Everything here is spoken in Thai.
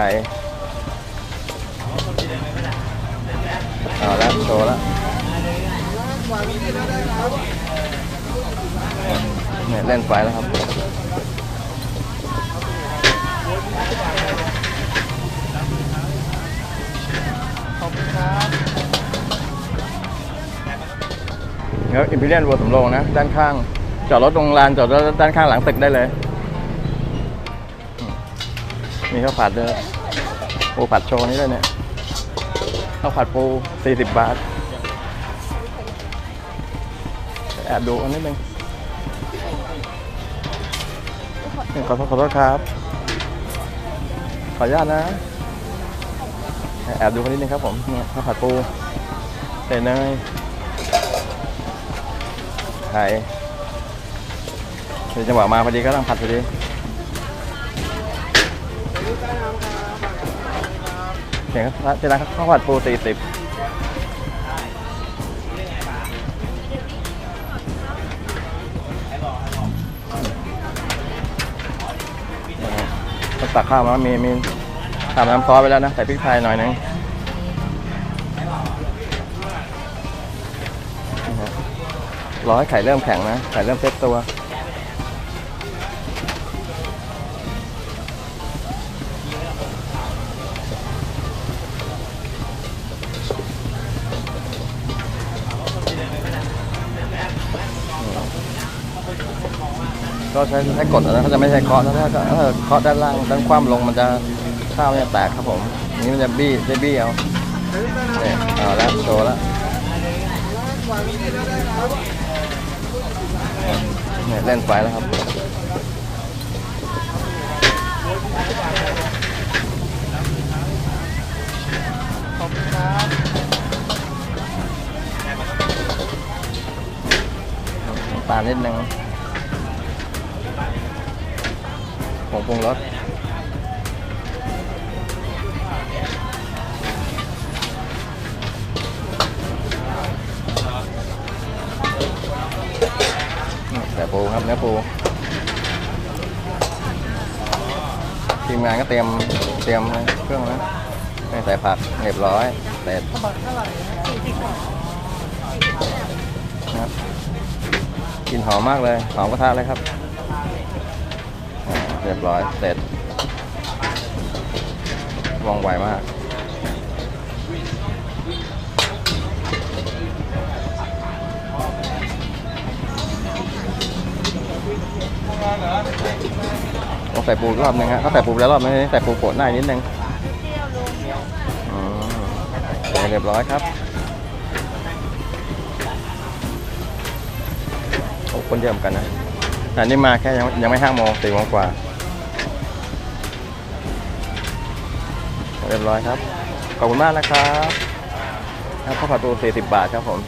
ไข่เอาละโชว์ละเนี่ยเล่นไฟแล้วครับเดี๋ยวอิมพีเรียนวัวสำโรงนะ ด้านข้าง จอดรถตรงลานจอดรถด้านข้างหลังตึกได้เลย มีข้าวผัดด้วยปูผัดโชว์นี่ด้วยเนี่ยข้าวผัดปู 40 บาทแอบดูอันนิดนึงขอโทษขอโทษครับ ขออนุญาตนะ แอบดูคนนิดนึงครับผมเนี่ยข้าวผัดปูใส่เนยไข่จังหวะมาพอดีก็ต้องผัดพอดี เห็นครับเจร้านข้าวผัดปูสี่สิบตักข้าวมามีมีทำน้ำซอสไปแล้วนะ ใส่พริกไทยหน่อยนึงรอให้ไข่เริ่มแข็งนะ ไข่เริ่มเซ็ตตัว ก็ใช้ใช้กดนะเขาจะไม่ใช้เคาะนะถ้าถ้าเคาะด้านล่างด้านคว่ำลงมันจะข้าวเนี่ยแตกครับผมนนี้มันจะบี้ได้บี้เอาเนี่ยเอาแล้วโชว์แล้วเนี่ยเล่นไฟแล้วครับตาเลนิดนึง ผงปรุงรสแต่ปูครับเนื้อปูทีมงานก็เตรียมเตรียมเครื่องนะใส่ผักเรียบร้อยเสร็จครับกลินหอมมากเลยหอมกระทะเลยครับ รียบร้อยเสร็จว่องไวมากต้องใส่ปูรอบนึงฮะเขาใส่ปูแล้วรอบนึงใส่ปูโปะหน้านิดนึงอืมโอเคเรียบร้อยครับโอ้คนเยอะเหมือนกันนะแต่นี่มาแค่ยังยังไม่ห้าโมงสี่โมงกว่า เรียบร้อยครับ ขอบคุณมากนะครับข้าวผัดปู40 บาทครับผม